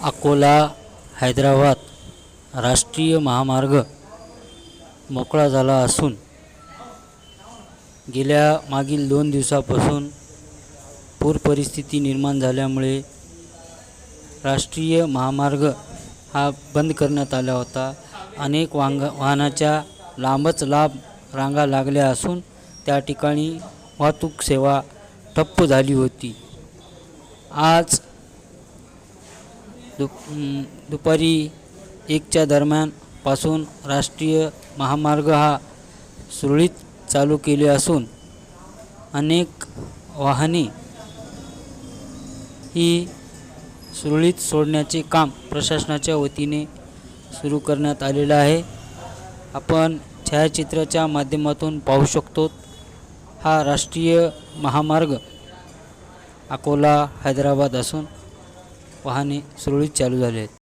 अकोला हैदराबाद राष्ट्रीय महामार्ग मोकळा झाला असून गेल्या मागील दोन दिवसापासून पूर परिस्थिती निर्माण झाल्यामुळे राष्ट्रीय महामार्ग हा बंद करण्यात आला होता. अनेक वांग वाहनाच्या लांबच लांब रांगा लागल्या असून त्या ठिकाणी वाहतूक सेवा ठप्प झाली होती. आज दु दुपारी एकच्या दरम्यानपासून राष्ट्रीय महामार्ग हा सुरळीत चालू केले असून अनेक वाहने ही सुरळीत सोडण्याचे काम प्रशासनाच्या वतीने सुरू करण्यात आलेलं आहे. आपण छायाचित्राच्या माध्यमातून पाहू शकतो हा राष्ट्रीय महामार्ग अकोला हैदराबाद असून वाहने सुरळीत चालू झाले आहेत.